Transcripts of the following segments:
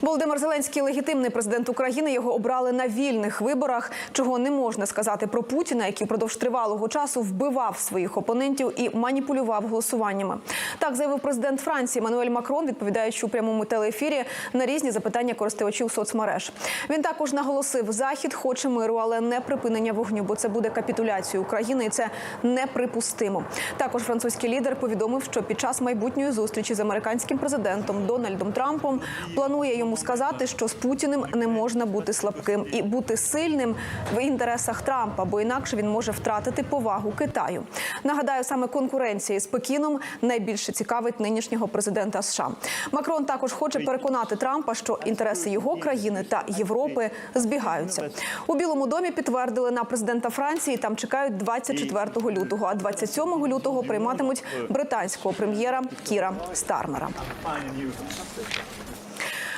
Володимир Зеленський легітимний президент України. Його обрали на вільних виборах, чого не можна сказати про Путіна, який впродовж тривалого часу вбивав своїх опонентів і маніпулював голосуваннями. Так заявив президент Франції Мануель Макрон, відповідаючи у прямому телеефірі на різні запитання користувачів соцмереж. Він також наголосив, захід хоче миру, але не припинення вогню, бо це буде капітуляцією України, і це неприпустимо. Також французький лідер повідомив, що під час майбутньої зустрічі з американським президентом Дональдом Трампом планує йому сказати, що з Путіним не можна бути слабким і бути сильним в інтересах Трампа, бо інакше він може втратити повагу Китаю. Нагадаю, саме конкуренція з Пекіном найбільше цікавить нинішнього президента США. Макрон також хоче переконати Трампа, що інтереси його країни та Європи збігаються. У Білому домі підтвердили на президента Франції. Там чекають 24 лютого, а 27 лютого прийматимуть британського прем'єра Кіра Стармера.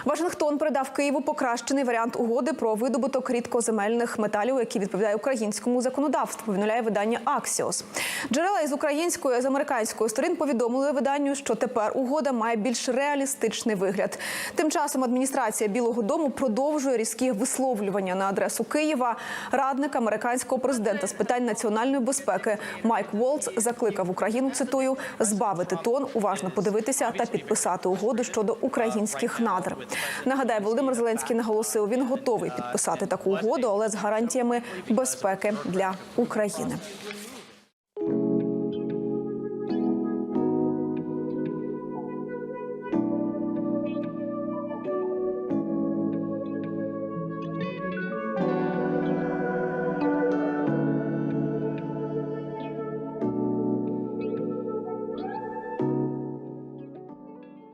Вашингтон передав Києву покращений варіант угоди про видобуток рідкоземельних металів, який відповідає українському законодавству. Повідомляє видання Аксіос. Джерела із української з американської сторін повідомили виданню, що тепер угода має більш реалістичний вигляд. Тим часом адміністрація Білого Дому продовжує різкі висловлювання на адресу Києва. Радник американського президента з питань національної безпеки Майк Волц закликав Україну цитую збавити тон, уважно подивитися та підписати угоду щодо українських надр. Нагадаю, Володимир Зеленський наголосив, він готовий підписати таку угоду, але з гарантіями безпеки для України.